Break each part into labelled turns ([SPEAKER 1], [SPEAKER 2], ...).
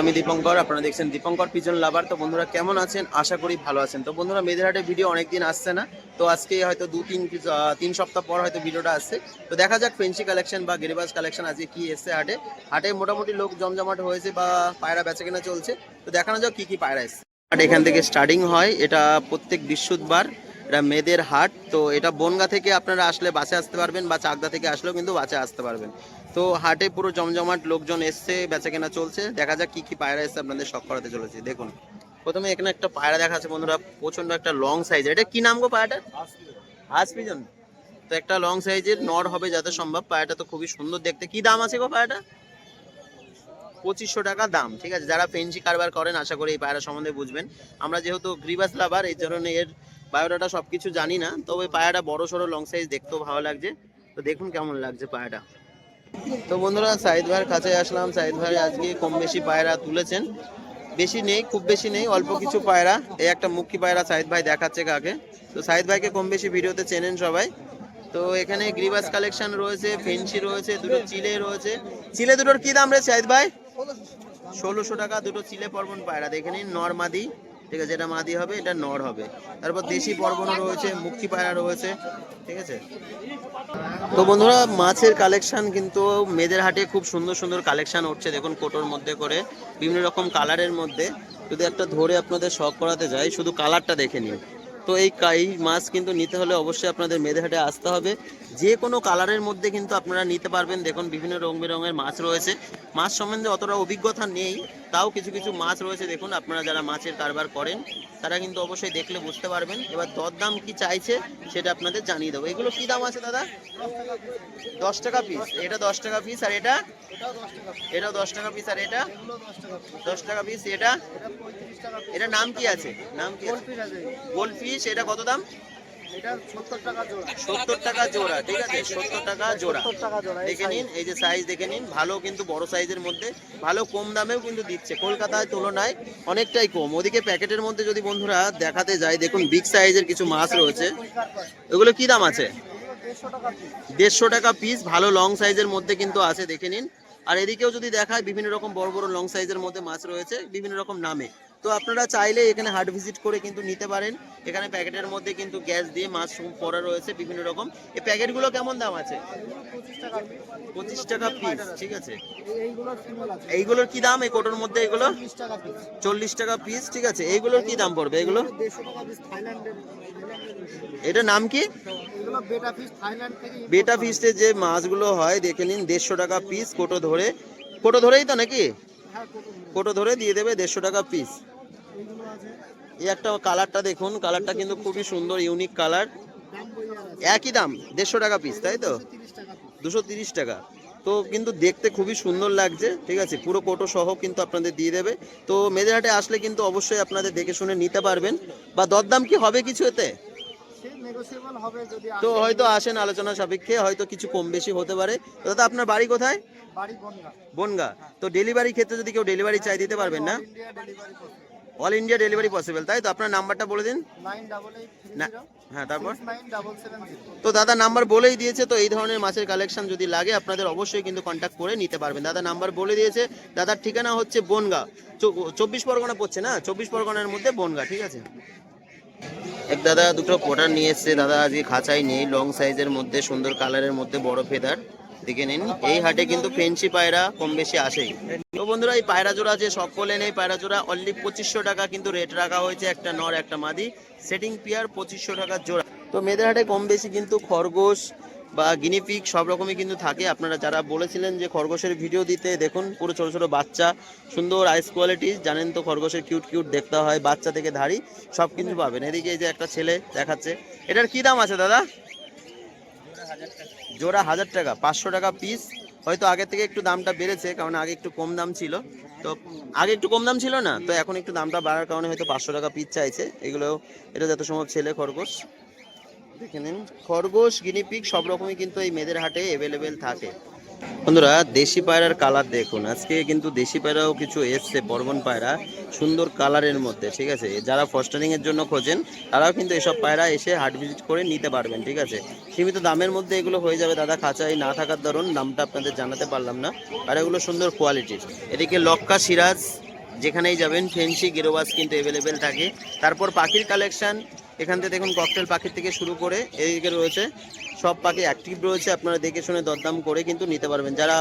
[SPEAKER 1] আমি দীপঙ্কর, আপনারা দেখছেন দীপঙ্কর পিজন লাভার তো বন্ধুরা, কেমন আছেন? আশা করি ভালো আছেন। তো বন্ধুরা মেয়েদের ভিডিও অনেকদিন আসছে না। তো আজকে হয়তো দু, তিন তিন সপ্তাহ পর হয়তো ভিডিওটা আসছে। তো দেখা যাক ফেন্সি কালেকশন বা গিরিবাজ কালেকশন আজকে কি এসছে হাটে। হাটে মোটামুটি লোক জমজমাট হয়েছে বা পায়রা বেচা কেনা চলছে। তো দেখানো যাক কি কি পায়রা এসছে। হাট এখান থেকে স্টার্টিং হয়। এটা প্রত্যেক বৃহস্পতিবার, এটা মেয়েদের হাট। তো এটা বনগা থেকে আপনারা আসলে বাসে আসতে পারবেন বা চাকদা থেকে আসলেও কিন্তু বাসে আসতে পারবেন। তো হাটে পুরো জমজমাট লোকজন এসছে বেচা কেনা চলছে। দেখা যাক কি কি পায়রা এসছে আপনাদের শখ করাতে চলেছে। দেখুন, প্রথমে এখানে একটা পায়রা দেখা আছে বন্ধুরা প্রচণ্ড একটা লং সাইজ এটা কি নাম গো পায়রাটা হাস পিজন তো একটা লং সাইজের নর হবে যাতে সম্ভব। পায়রাটা তো খুবই সুন্দর দেখতে। কি দাম আছে গো পায়রাটা? পঁচিশশো টাকা দাম, ঠিক আছে? যারা ফেন্সি কারবার করেন, আশা করি এই পায়রা সম্বন্ধে বুঝবেন। আমরা যেহেতু গ্রিবাস লাভার, এই ধরনের এর বায়োডাটা সব কিছু জানি না। তবে পায়রাটা বড় সড়ো লং সাইজ দেখতেও ভালো লাগছে। তো দেখুন কেমন লাগছে পায়রাটা। তো বন্ধুরা সাইদ ভাইয়ের কাছে আসলাম। সাইদ ভাই আজকে কম বেশি পায়রা তুলেছেন। বেশি নেই, খুব বেশি নেই, অল্প কিছু পায়রা। এই একটা মুখী পায়রা সাইদ ভাই দেখাচ্ছে কাকে। তো সাইদ ভাইকে কম বেশি ভিডিওতে চেনেন সবাই। তো এখানে গ্রিবাস কালেকশন রয়েছে, ফেন্সি রয়েছে, দুটো চিলে রয়েছে। চিলে দুটোর কি দাম রে সাইদ ভাই? ষোলোশো টাকা দুটো চিলে পর্বন পায়রা। দেখে নিন, নর মাদি। ঠিক আছে, এটা মাদি হবে, এটা নর হবে। তারপর দেশি পর্বনও রয়েছে মুক্তি পায়রা রয়েছে, ঠিক আছে? তো বন্ধুরা, মাছের কালেকশন কিন্তু মেয়েদের হাটে খুব সুন্দর সুন্দর কালেকশন উঠছে, দেখুন কোটোর মধ্যে করে, বিভিন্ন রকম কালারের মধ্যে। যদি একটা ধরে আপনাদের শখ করাতে যায় শুধু কালারটা দেখে নিন তো এই মাছ কিন্তু নিতে হলে অবশ্যই আপনাদের মেয়েদের হাটে আসতে হবে। যে কোনো কালারের মধ্যে কিন্তু আপনারা নিতে পারবেন। দেখুন বিভিন্ন রং বেরঙের মাছ রয়েছে। মাছ সম্বন্ধে অতটা অভিজ্ঞতা নেই তাও কিছু কিছু মাছ রয়েছে। দেখুন আপনারা যারা মাছের কারবার করেন তারা কিন্তু অবশ্যই দেখলে বুঝতে পারবেন। এবার দরদাম কি চাইছে সেটা আপনাদের জানিয়ে দেবো। এগুলো কি দাম আছে দাদা? দশ টাকা পিস এটা দশ টাকা পিস আর এটা? এটাও দশ টাকা পিস আর এটা? দশ টাকা পিস এটা? এটা নাম কি আছে? নাম কি গোল ফিশ এটা কত দাম? সত্তর টাকা জোড়া। ঠিক আছে? সত্তর টাকা জোড়া। দেখে নিন এই যে সাইজ দেখে নিন ভালো কিন্তু বড় সাইজের মধ্যে ভালো কম দামেও কিন্তু দিচ্ছে। কলকাতায় তুলনায় অনেকটাই কম। ওদিকে প্যাকেটের মধ্যে যদি বন্ধুরা দেখাতে যায় দেখুন বিগ সাইজের কিছু মাছ রয়েছে। ওগুলো কি দাম আছে? দেড়শো টাকা পিস ভালো লং সাইজের মধ্যে কিন্তু আছে দেখে নিন। আর এদিকেও যদি দেখায় বিভিন্ন রকম বড় বড় লং সাইজের মধ্যে মাছ রয়েছে বিভিন্ন রকম নামে। তো আপনারা চাইলে এখানে হাট ভিজিট করে কিন্তু নিতে পারেন। এখানে প্যাকেটের মধ্যে কিন্তু গ্যাস দিয়ে মাছ পরা রয়েছে, বিভিন্ন রকম। এই প্যাকেটগুলো কেমন দাম আছে? পঁচিশ টাকা পিস ঠিক আছে। এইগুলোর কি দাম? এই কোটোর মধ্যে এগুলো? চল্লিশ টাকা পিস ঠিক আছে। এইগুলোর কি দাম পড়বে এগুলো? এটা নাম কি? বেটা ফিস্টে যে মাছগুলো হয়, দেখে নিন, দেড়শো টাকা পিস কোটো ধরে। কোটো ধরেই তো নাকি? কোটো ধরে দিয়ে দেবে দেড়শো টাকা পিস এই একটা কালারটা দেখুন কালারটা কিন্তু খুবই সুন্দর ইউনিক কালার। একই দাম দেড়শো টাকা পিস তাই তো? দুশো তিরিশ টাকা তো কিন্তু দেখতে খুবই সুন্দর লাগছে ঠিক আছে? পুরো কোটো সহ কিন্তু আপনাদের দিয়ে দেবে। তো মেদিরহাটে আসলে কিন্তু অবশ্যই আপনাদের দেখে শুনে নিতে পারবেন। বা দরদাম কি হবে কিছু এতে? তো হয়তো আসেন আলোচনা সাপেক্ষে হয়তো কিছু কম বেশি হতে পারে। দাদা আপনার বাড়ি কোথায়? বনগা। তো ডেলিভারি ক্ষেত্রে যদি কেউ ডেলিভারি চাই দিতে পারবেন না? অল ইন্ডিয়া ডেলিভারি পসিবল তাই তো? আপনার নাম্বারটা বলে দিন। হ্যাঁ তারপর? তো দাদা নাম্বার বলেই দিয়েছে তো এই ধরনের মাছের কালেকশন যদি লাগে আপনাদের অবশ্যই কিন্তু কন্ট্যাক্ট করে নিতে পারবেন। দাদা নাম্বার বলে দিয়েছে দাদার ঠিকানা হচ্ছে বনগা। চব্বিশ পরগনা পড়ছে না? চব্বিশ পরগনার মধ্যে বনগা ঠিক আছে? এক দাদা দুটো পোটার নিয়ে এসছে। দাদা আজকে খাঁচাই নেই লং সাইজের মধ্যে সুন্দর কালারের মধ্যে বড় ফেদার দেখে নিন। এই হাটে কিন্তু ফেন্সি পায়রা কম বেশি আসেই। তো বন্ধুরা, এই পায়রা জোড়া যে সকলে নেই পায়রা জোড়া অনলি পঁচিশশো টাকা কিন্তু রেট রাখা হয়েছে, একটা নর, একটা মাদি। সেটিং পিয়ার পঁচিশশো টাকার জোড়া। তো মেয়েদের হাটে কম বেশি কিন্তু খরগোশ বা গিনিপিক সব রকমই কিন্তু থাকে। আপনারা যারা বলেছিলেন যে খরগোশের ভিডিও দিতে, দেখুন পুরো ছোট ছোট বাচ্চা, সুন্দর আইস কোয়ালিটি জানেন তো খরগোশের কিউট কিউট দেখতে হয়, বাচ্চা থেকে ধারি সব কিছু পাবেন। এদিকে এই যে একটা ছেলে দেখাচ্ছে। এটার কি দাম আছে দাদা? জোড়া হাজার টাকা, পাঁচশো টাকা পিস হয়তো আগে থেকে একটু দামটা বেড়েছে, কারণ আগে একটু কম দাম ছিল। তো আগে একটু কম দাম ছিল না, তো এখন একটু দামটা বাড়ার কারণে হয়তো পাঁচশো টাকা পিস চাইছে। এগুলো, এটা যত সম্ভব ছেলে খরগোশ। দেখে নিন। খরগোশ গিনিপিক সব রকমই কিন্তু এই মেয়েদের হাটে অ্যাভেলেবেল থাকে। বন্ধুরা, দেশি পায়রার কালার দেখুন। আজকে কিন্তু দেশি পায়রাও কিছু এসছে বর্বন পায়রা, সুন্দর কালারের মধ্যে, ঠিক আছে? যারা ফস্টারিং এর জন্য খোঁজেন, তারাও কিন্তু এসব পায়রা এসে হাট ভিজিট করে নিতে পারবেন, ঠিক আছে? সীমিত দামের মধ্যে এগুলো হয়ে যাবে, দাদা খাঁচাই না থাকার দরুন দামটা আপনাদের জানাতে পারলাম না। আর এগুলো সুন্দর কোয়ালিটির এদিকে লক্কা সিরাজ, যেখানেই যাবেন, ফেন্সি, গেরোবাস কিন্তু অ্যাভেলেবেল থাকে। তারপর পাখির কালেকশন এখান থেকে দেখুন ককটেল পাখির থেকে শুরু করে, এদিকে রয়েছে সব পাখি অ্যাক্টিভ রয়েছে, আপনারা দেখে শুনে দরদাম করে কিন্তু নিতে পারবেন। যারা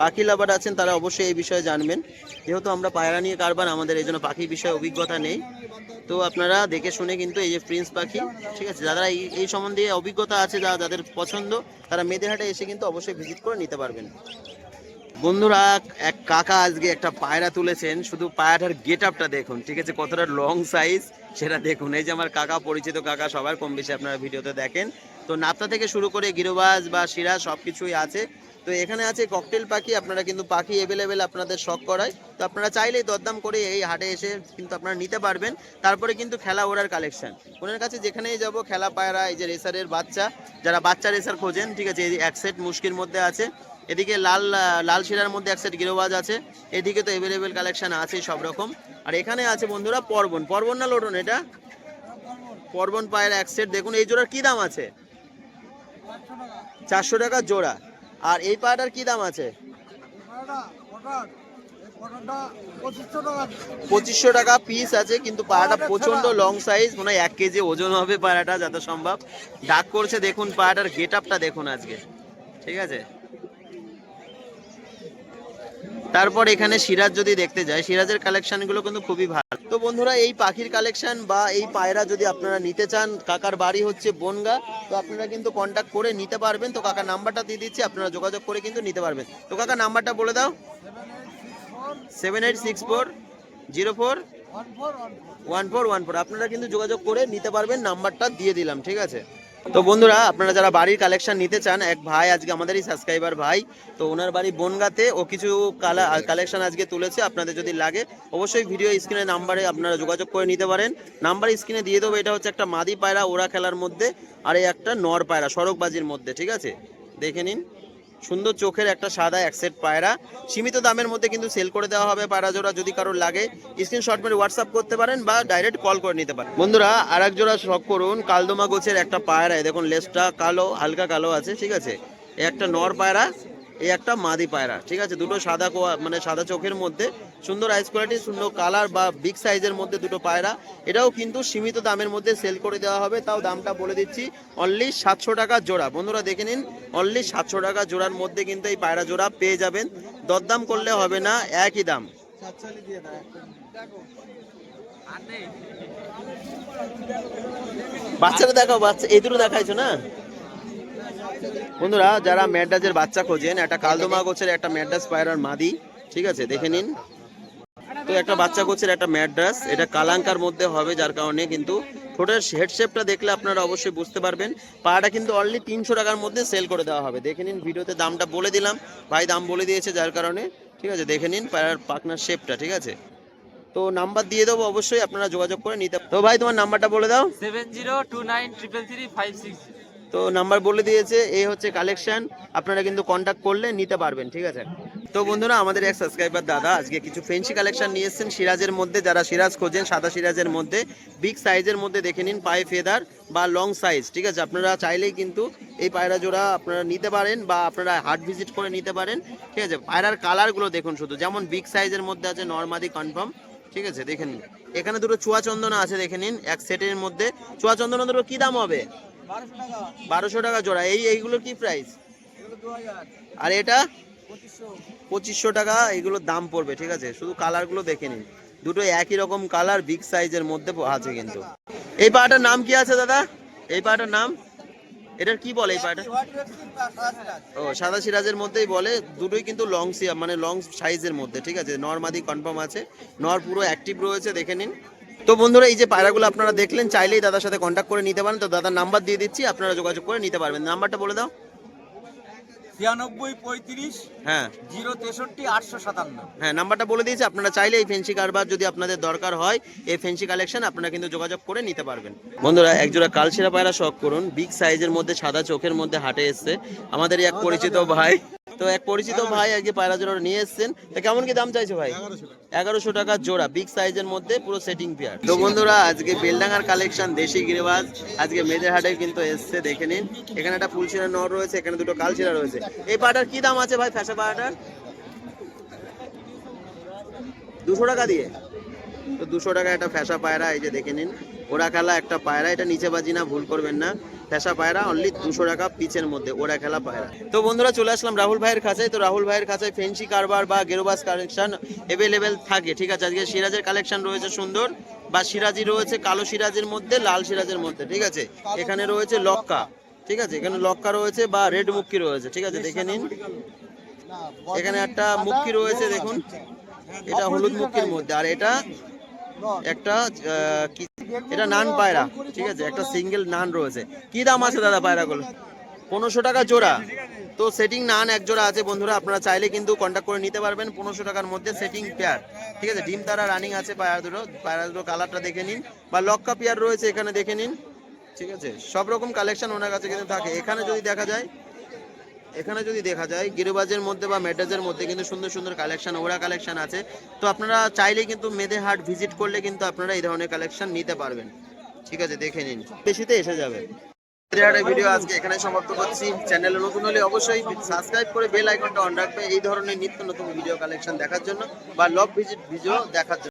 [SPEAKER 1] পাখি লাভার আছেন, তারা অবশ্যই এই বিষয়ে জানবেন। যেহেতু আমরা পায়রা নিয়ে কারবার, আমাদের এই জন্য পাখির বিষয়ে অভিজ্ঞতা নেই। তো আপনারা দেখে শুনে কিন্তু এই যে প্রিন্স পাখি, ঠিক আছে? যারা এই এই সম্বন্ধে অভিজ্ঞতা আছে, যা যাদের পছন্দ, তারা মেয়েদের এসে কিন্তু অবশ্যই ভিজিট করে নিতে পারবেন। বন্ধুরা, এক কাকা আজকে একটা পায়রা তুলেছেন। শুধু পায়রাটার গেট আপটা দেখুন, ঠিক আছে? কতটা লং সাইজ সেটা দেখুন। এই যে আমার কাকা পরিচিত কাকা, সবার কম বেশি আপনারা ভিডিওতে দেখেন। তো নাপ্তা থেকে শুরু করে গিরোবাজ বা সিরাজ সব কিছুই আছে। তো এখানে আছে ককটেল পাখি, আপনারা কিন্তু পাখি অ্যাভেলেবেল আপনাদের শখ করায়। তো আপনারা চাইলেই দরদাম করে এই হাটে এসে কিন্তু আপনারা নিতে পারবেন। তারপরে কিন্তু খেলা ওড়ার কালেকশন ওনার কাছে যেখানেই যাব, খেলা পায়রা, এই যে রেসারের বাচ্চা, যারা বাচ্চা রেসার খোঁজেন, ঠিক আছে, এই এক সেট মুশকির মধ্যে আছে। এদিকে লাল লাল শিরার মধ্যে এক সেট গিরোবাজ আছে। এদিকে তো অ্যাভেলেবেল কালেকশন আছে সব রকম। আর এখানে আছে বন্ধুরা পর্বন পর্বন না লোটন এটা? পর্বন পায়ের এক সেট দেখুন, এই জোড়ার কী দাম আছে? চারশো টাকা জোড়া। আর এই পাটার কি দাম আছে? পঁচিশশো টাকা পিস আছে, কিন্তু পাড়াটা প্রচণ্ড লং সাইজ মনে হয় এক কেজি ওজন হবে পাড়াটা, যত সম্ভব। ডাক করছে, দেখুন পাড়াটার গেট আপটা দেখুন আজকে। ঠিক আছে? তারপর এখানে সিরাজ যদি দেখতে যায়, সিরাজের কালেকশনগুলো কিন্তু খুবই ভালো। তো বন্ধুরা, এই পাখির কালেকশন বা এই পায়রা যদি আপনারা নিতে চান, কাকার বাড়ি হচ্ছে বনগা, তো আপনারা কিন্তু কন্ট্যাক্ট করে নিতে পারবেন। তো কাকার নাম্বারটা দিয়ে দিচ্ছি, আপনারা যোগাযোগ করে কিন্তু নিতে পারবেন। তো কাকা, নাম্বারটা বলে দাও। Seven eight six four zero four one four one four আপনারা কিন্তু যোগাযোগ করে নিতে পারবেন, নাম্বারটা দিয়ে দিলাম, ঠিক আছে? তো বন্ধুরা, আপনারা যারা বাড়ির কালেকশন নিতে চান, এক ভাই আজকে আমাদেরই সাবস্ক্রাইবার ভাই, তো ওনার বাড়ি বনগাতে ও কিছু কালেকশন আজকে তুলেছে, আপনাদের যদি লাগে, অবশ্যই ভিডিও স্ক্রিনে নাম্বারে আপনারা যোগাযোগ করে নিতে পারেন। নাম্বার স্ক্রিনে দিয়ে দেবো, এটা হচ্ছে একটা মাদি পায়রা ওরা খেলার মধ্যে, আর এই একটা নর পায়রা, সড়কবাজির মধ্যে, ঠিক আছে? দেখে নিন। সুন্দর চোখের একটা সাদা এক সেট পায়রা। সীমিত দামের মধ্যে কিন্তু সেল করে দেওয়া হবে পায়রা জোড়া যদি কারোর লাগে। স্ক্রিনশট মেরে হোয়াটসঅ্যাপ করতে পারেন বা ডাইরেক্ট কল করে নিতে পারেন। বন্ধুরা আর এক জোড়া শখ করুন। কালদমা গোছের একটা পায়রা দেখুন লেসটা কালো, হালকা কালো আছে, ঠিক আছে? একটা নর পায়রা এই একটা মাদি পায়রা, ঠিক আছে? দুটো সাদা কোয়া- মানে সাদা চোখের মধ্যে, সুন্দর আইস কোয়ালিটি সুন্দর কালার বা বিগ সাইজের মধ্যে দুটো পায়রা। এটাও কিন্তু সীমিত দামের মধ্যে সেল করে দেওয়া হবে। তাও দামটা বলে দিচ্ছি অনলি সাতশো টাকা জোড়া। বন্ধুরা, দেখে নিন অনলি সাতশো টাকা জোড়ার মধ্যে কিন্তু এই পায়রা জোড়া পেয়ে যাবেন। দরদাম করলে হবে না, একই দাম। বাচ্চারা দেখো বাচ্চা এই দুটো দেখাইছো না? বন্ধুরা, যারা ম্যাডাজের বাচ্চা খোঁজেন, একটা কালদমা গোছের একটা ম্যাডাস পায়রার মাদি, ঠিক আছে, দেখে নিন। তো একটা বাচ্চা গোছের একটা ম্যাড্রাস এটা কালাঙ্কার মধ্যে হবে, যার কারণে কিন্তু ঠোঁটের হেড শেপটা দেখলে আপনারা অবশ্যই বুঝতে পারবেন। পাটা কিন্তু অনলি তিনশো টাকার মধ্যে সেল করে দেওয়া হবে। দেখে নিন ভিডিওতে দামটা বলে দিলাম। ভাই দাম বলে দিয়েছে যার কারণে, ঠিক আছে, দেখে নিন পায়রার পাকনার শেপটা ঠিক আছে। তো নাম্বার দিয়ে দেবো অবশ্যই, আপনারা যোগাযোগ করে নিতে তো ভাই, তোমার নাম্বারটা বলে দাও।
[SPEAKER 2] Seven zero two nine triple three five six
[SPEAKER 1] তো নাম্বার বলে দিয়েছে এই হচ্ছে কালেকশন আপনারা কিন্তু কন্ট্যাক্ট করলে নিতে পারবেন, ঠিক আছে? তো বন্ধুরা, আমাদের এক সাবস্ক্রাইবার দাদা আজকে কিছু ফেন্সি কালেকশন নিয়ে এসেছেন। সিরাজের মধ্যে, যারা সিরাজ খোঁজেন, সাদা সিরাজের মধ্যে বিগ সাইজের মধ্যে দেখে নিন, পায়ে ফেদার বা লং সাইজ ঠিক আছে? আপনারা চাইলেই কিন্তু এই পায়রা জোড়া আপনারা নিতে পারেন বা আপনারা হাট ভিজিট করে নিতে পারেন, ঠিক আছে? পায়রার কালারগুলো দেখুন শুধু, যেমন বিগ সাইজের মধ্যে আছে নর্মাদি কনফার্ম ঠিক আছে? দেখে নিন। এখানে দুটো চুয়া চন্দনা আছে, দেখে নিন, এক সেটের মধ্যে। চুয়া চন্দনা দুটো কি দাম হবে? বারোশো টাকা জোড়া। এই এইগুলোর কি প্রাইস আর এটা? পঁচিশশো। টাকা এগুলোর দাম পড়বে ঠিক আছে? শুধু কালারগুলো দেখে নিন। দুটো একই রকম কালার বিগ সাইজের মধ্যে আছে কিন্তু। এই পাটার নাম কি আছে দাদা? এই পাটার নাম? এটার কি বলে এই পাটা ও সাদা সিরাজের মধ্যেই বলে দুটোই কিন্তু লং মানে লং সাইজের মধ্যে ঠিক আছে? নর্মাদি কনফার্ম আছে। নর পুরো অ্যাক্টিভ রয়েছে দেখে নিন। তো বন্ধুরা এই যে পায়রাগুলো আপনারা দেখলেন চাইলেই দাদার সাথে কন্ট্যাক্ট করে নিতে পারেন। তো দাদার নাম্বার দিয়ে দিচ্ছি আপনারা যোগাযোগ করে নিতে পারবেন। নাম্বারটা বলে দাও।
[SPEAKER 2] ছিয়ানব্বই পঁয়ত্রিশ
[SPEAKER 1] হ্যাঁ।
[SPEAKER 2] জিরো তেষট্টি আটশো সাতান্ন।
[SPEAKER 1] হ্যাঁ নাম্বারটা বলে দিয়েছি আপনারা চাইলে এই ফেন্সি কারবার যদি আপনাদের দরকার হয় এই ফেন্সি কালেকশন আপনারা কিন্তু যোগাযোগ করে নিতে পারবেন। বন্ধুরা একজোড়া কালশিরা পায়রা শখ করুন। বিগ সাইজের মধ্যে সাদা চোখের মধ্যে হাটে এসছে। আমাদেরই এক পরিচিত ভাই। তো এক পরিচিত ভাই আজকে পায়রা জোড়া নিয়ে এসছেন। তা কেমন কি দাম চাইছো ভাই? এগারোশো টাকা। জোড়া বিগ সাইজের মধ্যে পুরো সেটিং পেয়ার তো বন্ধুরা আজকে বেলডাঙ্গার কালেকশন দেশি গিরিবাজ আজকে মেয়েদের হাটে কিন্তু এসছে দেখে নিন। এখানে একটা ফুলশিরা নর রয়েছে এখানে দুটো কালশিরা রয়েছে। এই পাটার কি দাম আছে ভাই ফ্যাশা পাটার দুশো টাকা দিয়ে। তো দুশো টাকা একটা ফ্যাসা পায়রা এই যে দেখে নিন। ওরা খেলা একটা পায়রা এটা নিচে বাজি না ভুল করবেন না। ফ্যাসা পায়রা অনলি দুশো টাকা পিচের মধ্যে, ওরা খেলা পায়রা। তো বন্ধুরা, চলে আসলাম রাহুল ভাইয়ের কাছে। তো রাহুল ভাইয়ের কাছে ফেন্সি কারবার বা গেরোবাস কালেকশন অ্যাভেলেবেল থাকে, ঠিক আছে? আজকে সিরাজের কালেকশন রয়েছে সুন্দর, বা সিরাজি রয়েছে কালো সিরাজের মধ্যে, লাল সিরাজের মধ্যে, ঠিক আছে? এখানে রয়েছে লক্কা, ঠিক আছে? এখানে লক্কা রয়েছে বা রেড মুক্কি রয়েছে, ঠিক আছে? দেখে নিন। এখানে একটা মুক্কি রয়েছে, দেখুন। এটা হলুদ মুক্তির মধ্যে, আর এটা একটা এটা নান পায়রা, ঠিক আছে, একটা সিঙ্গেল নান রয়েছে। কি দাম আছে দাদা পায়রাগুলো? পনেরোশো টাকা জোড়া। তো সেটিং নান এক জোড়া আছে, বন্ধুরা, আপনারা চাইলে কিন্তু কন্ট্যাক্ট করে নিতে পারবেন, পনেরোশো টাকার মধ্যে সেটিং পেয়ার ঠিক আছে, ডিম তারা রানিং আছে, পায়রা দুটো পায়রা দুটো কালারটা দেখে নিন, বা লক্কা পেয়ার রয়েছে, এখানে দেখে নিন, ঠিক আছে সব রকম কালেকশন ওনার কাছে কিন্তু থাকে। এখানে যদি দেখা যায় এখানে যদি দেখা যায়, গিরিবাজের মধ্যে বা মেটাজের মধ্যে কিন্তু সুন্দর সুন্দর কালেকশন ওরা কালেকশন আছে। তো আপনারা চাইলে কিন্তু মেদে হাট ভিজিট করলে কিন্তু আপনারা এই ধরনের কালেকশন নিতে পারবেন। ঠিক আছে, দেখে নিন। বেশিতে এসে যাবে। ভিডিও আজকে এখানে সমাপ্ত করছি। চ্যানেলে নতুন হলে অবশ্যই সাবস্ক্রাইব করে বেল আইকনটা অন রাখবে। এই ধরনের নিত্য নতুন ভিডিও কালেকশন দেখার জন্য বা লব ভিজিট ভিডিও দেখার জন্য।